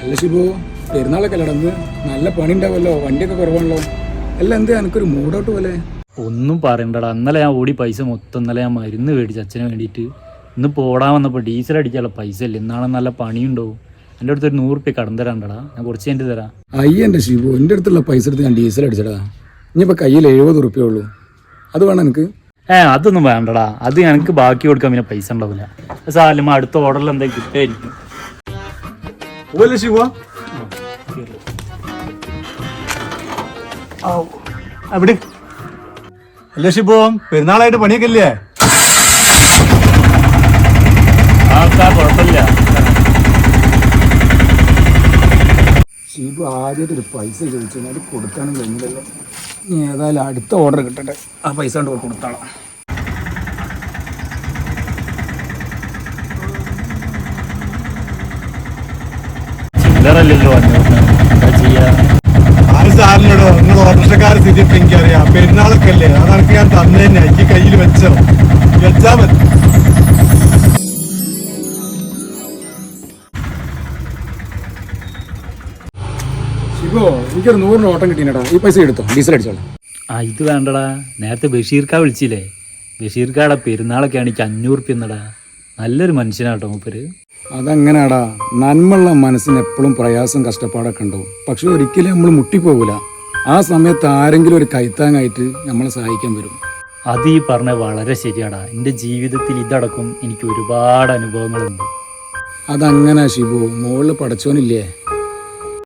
അല്ല ശിബു പെരുന്നാളൊക്കെ അല്ലടന്ന് നല്ല പണി ഉണ്ടാവല്ലോ വണ്ടിയൊക്കെ കുറവാണല്ലോ. അല്ല എന്താ എനിക്കൊരു മൂഡൗട്ട് പോലെ. ഒന്നും പറയണ്ടടാ. ഇന്നലെ ഞാൻ ഓടി പൈസ മൊത്തം ഇന്നലെ ഞാൻ മരുന്ന് മേടിച്ചു അച്ഛന് വേണ്ടിയിട്ട്. ഇന്ന് പോടാൻ വന്നപ്പോൾ ഡീസൽ അടിക്കാനുള്ള പൈസ ഇല്ല. ഇന്നാളെ നല്ല പണിയുണ്ടോ? എന്റെ അടുത്ത് ഒരു നൂറ് റുപ്യ കടം തരാണ്ടടാ. ഞാൻ കുറച്ച് എന്റെ തരാം. അയ്യ എന്റെ ശിബു എന്റെ അടുത്തുള്ള പൈസ എടുത്ത് ഞാൻ ഡീസൽ അടിച്ചടാ. ഇനിയിപ്പോൾ കയ്യിൽ എഴുപത് റുപ്യ ഉള്ളൂ. അത് വേണം എനിക്ക് ഏ അതൊന്നും വേണ്ടടാ. അത് എനിക്ക് ബാക്കി കൊടുക്കാൻ പിന്നെ പൈസ ഉണ്ടാവില്ല. സാലും അടുത്ത ഓർഡറിൽ എന്തെങ്കിലും കിട്ടുമായിരിക്കും പോവല്ലേ ശിവ? അവിടെ. അല്ലേ ഷിബു പെരുന്നാളായിട്ട് പണിയൊക്കെ ഇല്ലേ ആൾക്കാർ കുഴപ്പമില്ല. ശിബു ആദ്യമായിട്ട് പൈസ ചോദിച്ചു കൊടുക്കാനും കഴിഞ്ഞില്ലല്ലോ. ഇനി ഏതായാലും അടുത്ത ഓർഡർ കിട്ടട്ടെ. ആ പൈസ കൊണ്ട് കൊടുത്താളാം. എന്താ ചെയ്യാ? ആര് സാറിനോടോ? നിങ്ങൾ ഓട്ടോറിക്ഷക്കാർ സ്ഥിതി ഇപ്പൊ എനിക്കറിയാം. പെരുന്നാളൊക്കെ അല്ലേ അതൊക്കെ ഞാൻ തന്നെ. എനിക്ക് കയ്യിൽ വെച്ചോ? വെച്ചാ മതി. ശിബു എനിക്കൊരു നൂറിന് ഓട്ടം കിട്ടീനടാ. ഈ പൈസ എടുത്തോ? ഡീസൽ അടിച്ചോളാം. ആ ഇത് വേണ്ടടാ. നേരത്തെ ബഷീർക്ക വിളിച്ചില്ലേ? ബഷീർക്കാടെ പെരുന്നാളൊക്കെയാണ് എനിക്ക് അഞ്ഞൂറ് റുപ്യ എന്നടാ നല്ലൊരു മനുഷ്യനാട്ടോ മൂപ്പര്. അതങ്ങനാടാ. നന്മയുള്ള മനസ്സിന് എപ്പോഴും പ്രയാസം കഷ്ടപ്പാടൊക്കെ ഉണ്ടോ പക്ഷെ ഒരിക്കലും നമ്മൾ മുട്ടിപ്പോകൂല. ആ സമയത്ത് ആരെങ്കിലും ഒരു കൈത്താങ്ങായിട്ട് നമ്മളെ സഹായിക്കാൻ വരും. അത് ഈ പറഞ്ഞ വളരെ ശരിയാടാ. എന്റെ ജീവിതത്തിൽ ഇതടക്കം എനിക്ക് ഒരുപാട് അനുഭവങ്ങളുണ്ട്. അതങ്ങനെ ശിബു മുകളിൽ പടച്ചോനില്ലേ